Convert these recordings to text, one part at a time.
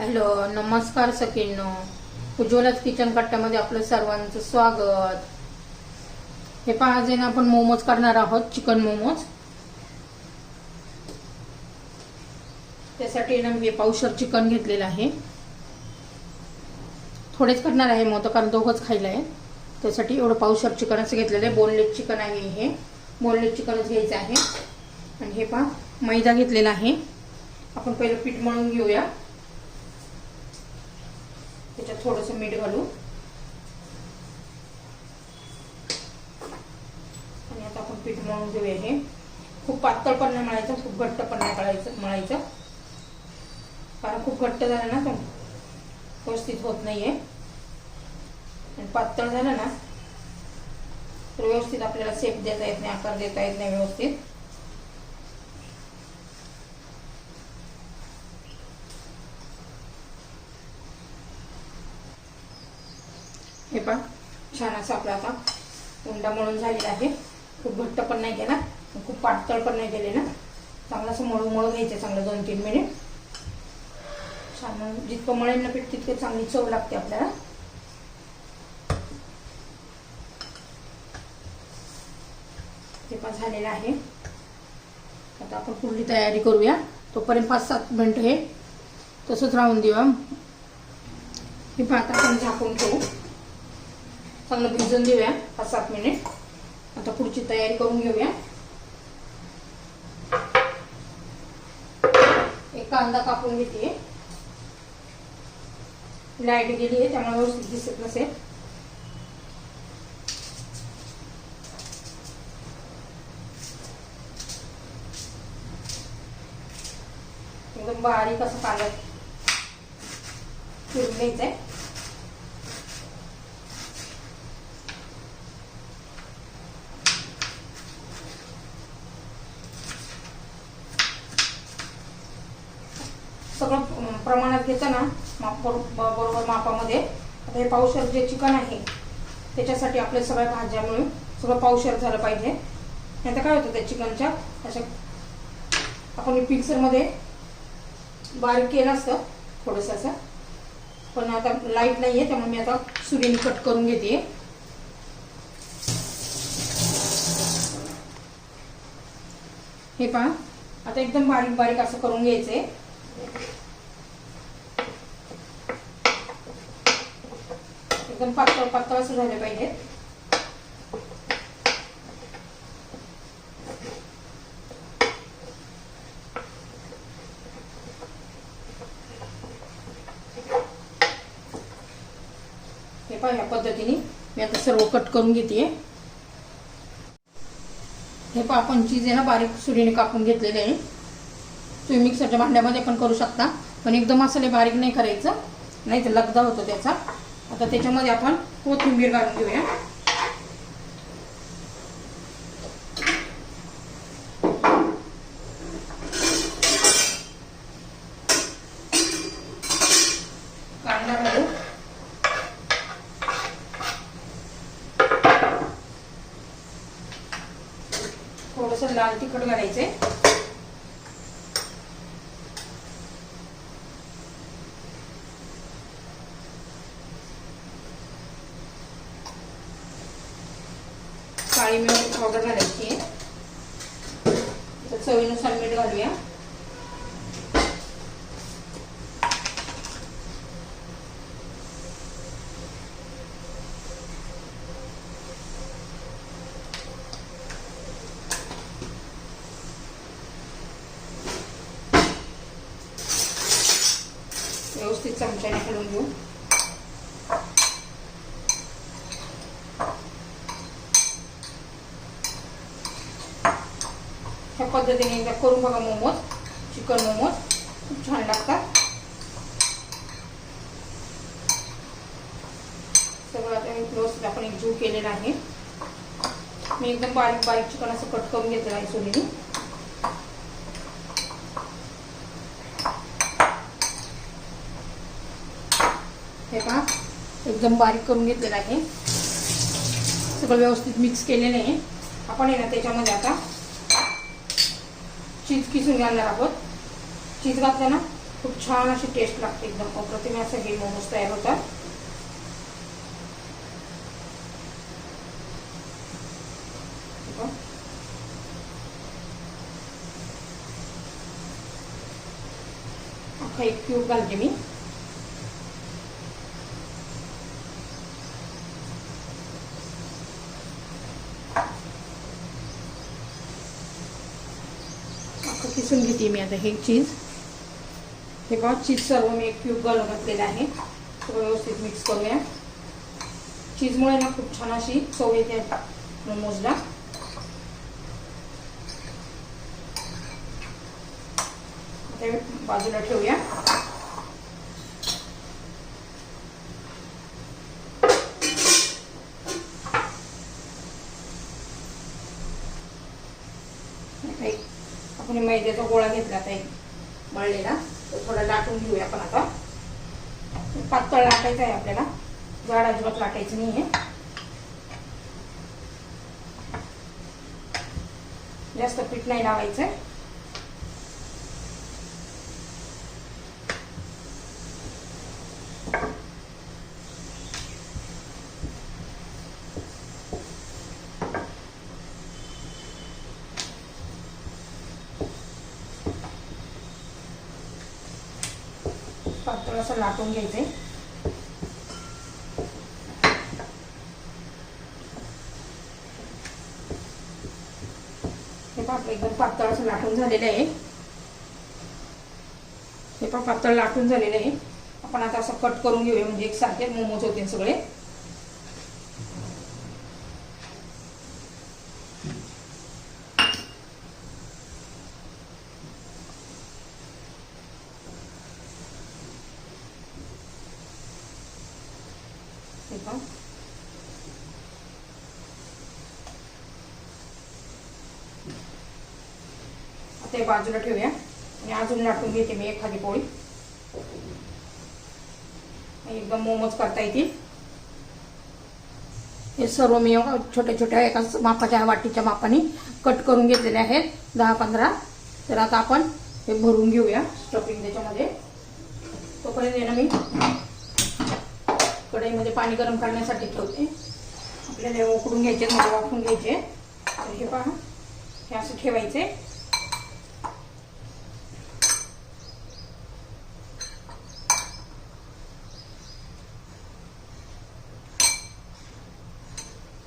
Hello नमस्कार सखींनो. उज्ज्वलाच kitchen कट्ट्यामध्ये आपलं सर्वांचं स्वागत. हे पहा आज ना आपण मोमोज करणार आहोत चिकन मोमोज. त्यासाठी ना मी पावशर चिकन घेतलेलं आहे. थोडेच करणार आहे मग कारण दोघंच खायला आहे. त्यासाठी एवढं पावशर चिकन असं घेतलेलं आहे. बोनलेस चिकन आहे हे. बोनलेस चिकनच घ्यायचं आहे. आणि हे पहा मैदा घेतलेला आहे. आपण पहिलं पीठ मळून घेऊया. त्याच्यात थोडंसं मीठ घालू. आणि आता आपण पीठ मळून घेऊया हे. खूप पातळ पण नाही मळायचं खूप घट्ट पण नाही मळायचं मळायचं. कारण खूप घट्ट झालं ना तो. व्यवस्थित होत नाहीये. आणि पातळ झालं ना तर व्यवस्थित आपल्याला सेप देता येत नाही आकार देता येत नाही व्यवस्थित. हे पण छान असा आपला आता उंडा मळून झालेला आहे. खूप घट्ट पण नाही केला. खूप पातळ पण नाही केले ना. चांगलं असं मळू मळून घ्यायचं चांगलं दोन तीन मिनिट. छान जितकं मळेल ना पीठ तितकं चांगली चव लागते आपल्याला. हे पण झालेलं आहे. आता आपण पुढली तयारी करूया. तोपर्यंत पाच सात मिनटं हे तसंच राहून देऊया हे. पण आता आपण झाकून ठेवू. चांगलं भिजून पाच सात मिनिट आता पुढची तयारी करून घेऊया एक कांदा कापून घेते लाईट गेली आहे त्यामुळे व्यवस्थित दिसत नसेल एकदम बारीक असं कांदा चिरून प्रमाणात घेतं ना माप बरोबर मापामध्ये. आता हे पावशर जे चिकन आहे त्याच्यासाठी आपल्या सगळ्या भाज्या मिळून सगळं पावशर झालं पाहिजे. नाही काय होतं त्या चिकनच्या? अशा आपण मिक्सरमध्ये बारीक केलं असतं थोडंसं असं. पण आता लाइट नाही आहे त्यामुळे मी आता सुरीने कट करून घेते हे पहा. आता एकदम बारीक बारीक असं करून घ्यायचंय. एकदम पातळ पातळ असं झाले पाहिजे. हे पहा ह्या पद्धतीने मी आता सर्व कट करून घेते हे पहा आपण चीज आहे ना बारीक सुरीने कापून घेतलेले आहे तुम्ही मिक्सरच्या भांड्यामध्ये पण करू शकता. पण एकदम असं बारीक नाही करायचं. नाही तर लगदा होतो त्याचा. आता त्याच्यामध्ये आपण कोथिंबीर घालून घेऊया. कांदा घालू. थोडस लाल तिखट घालायचंय. पावडर घालायची आहे चवीनुसार मीठ घालूया. व्यवस्थित चमच्याने हलवून घेऊ ह्या पद्धतीने एकदा करून बघा मोमोज चिकन मोमोज खूप छान लागतात सगळं आता मी व्यवस्थित आपण एक जीव केलेला आहे मी एकदम बारीक बारीक चिकन असं कट करून घेतलेलं आहे सोनीने हे पहा एकदम बारीक करून घेतलेलं आहे सगळं व्यवस्थित मिक्स केलेलं आहे आपण आहे ना त्याच्यामध्ये आता चीज किसून घालणार आहोत. चीज घातल्यानं ना खूप छान अशी टेस्ट लागते एकदम. अप्रतिम असं हे मोमोज तयार होतात. अख्खा एक क्यूब घालते मी. किसून घेते मी आता हे चीज हे बघा चीज सर्व मी एक क्यूब घालून घातलेलं आहे. सगळं व्यवस्थित मिक्स करूया. चीजमुळे ना खूप छान अशी चव येते मोमोजला. ते बाजूला ठेवूया एक कुणी मैद्याचा गोळा घेतला ताई मळलेला तो थोडा लाटून घेऊया आपण आता. पातळ लाटायचं आहे आपल्याला. जाड अजिबात लाटायचं नाही आहे जास्त पीठ नाही लावायचं पातळ असं लाटून घ्यायचंय हे पापड एकदम पातळ असं लाटून झालेलं आहे. हे पण पातळ लाटून झालेलं आहे. आपण आता असं कट करून घेऊया म्हणजे एकसारखे मोमोज होते सगळे हे पहा आता हे बाजूला ठेवूया. आणि अजून लाटून घेते मी एखादी पोळी. एकदम मोमोज करता येतील. हे सर्व मी छोट्या छोट्या एका मापाच्या वाटीच्या मापाने कट करून घेतलेले आहेत. दहा पंधरा. तर आता आपण हे भरून घेऊया स्टफिंग त्याच्यामध्ये. तोपर्यंत येणं मी कढईमध्ये पाणी गरम करण्यासाठी ठेवते. आपल्याला उकडून घ्यायचे म्हणजे वाफून घ्यायचे तर हे पहा. हे असं ठेवायचे.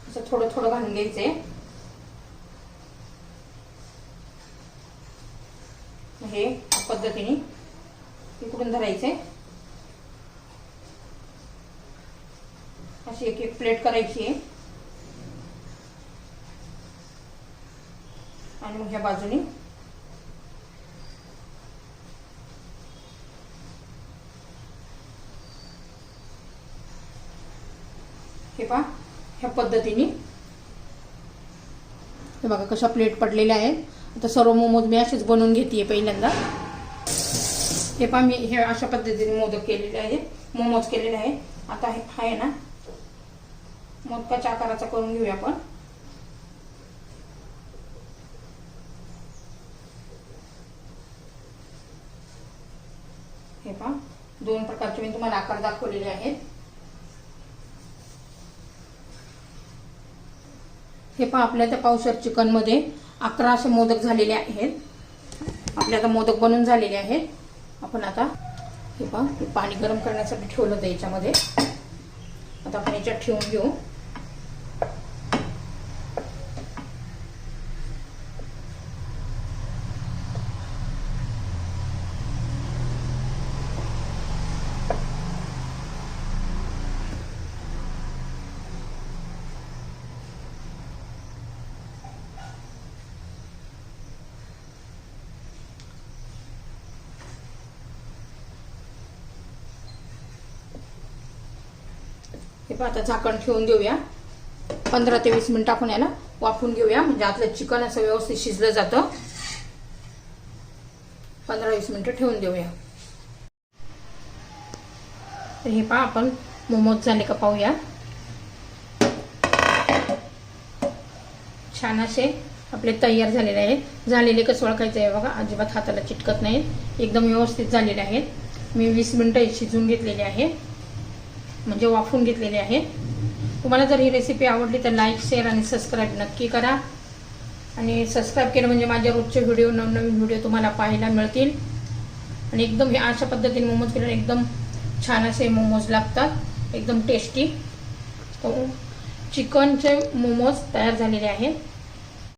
असं थोडं थोडं घालून घ्यायचे. हे पद्धतीने इकडून धरायचे. अशी एक एक प्लेट करायची आहे. आणि मग ह्या बाजूनी. हे पहा ह्या पद्धतीने. हे बघा कशा प्लेट पडलेल्या आहेत. आता सर्व मोमोज मी असेच बनवून घेते पहिल्यांदा. हे पहा मी हे अशा पद्धतीने मोदक केलेले आहे मोमोज केलेले आहे आता हे आहे ना. मोदकाच्या आकाराचा करून घेऊया आपण. हे पहा. दोन प्रकारचे मी तुम्हाला आकार दाखवलेले आहेत. हे पहा आपल्या त्या पावसार चिकनमध्ये अकरा असे मोदक झालेले आहेत. आपले आता मोदक बनून झालेले आहेत. आपण आता हे पहा पाणी गरम करण्यासाठी ठेवलं होतं याच्यामध्ये. आता आपण याच्यात ठेवून घेऊ. हे पण आता झाकण ठेवून देऊया. पंधरा ते वीस मिनिट आपण याला वाफून घेऊया. म्हणजे आतलं चिकन असं व्यवस्थित शिजलं जातं. पंधरा वीस मिनिटं ठेवून देऊया. तर हे पहा आपण मोमोज झाले का पाहूया. छान असे आपले तयार झालेले आहेत. झालेले कसं ओळखायचं आहे बघा अजिबात हाताला चिटकत नाहीत. एकदम व्यवस्थित झालेले आहेत. मी वीस मिनटं शिजून घेतलेले आहे. म्हणजे वाफून घेतलेले आहे. तुम्हाला जर ही रेसिपी आवडली तर लाईक शेअर आणि सबस्क्राईब नक्की करा. आणि सबस्क्राईब केलं म्हणजे माझ्या रोजचे व्हिडिओ नवनवीन व्हिडिओ तुम्हाला पाहायला मिळतील. आणि एकदम हे अशा पद्धतीने मोमोज केल्याने एकदम छान असे मोमोज लागतात. एकदम टेस्टी हो. चिकनचे मोमोज तयार झालेले आहेत.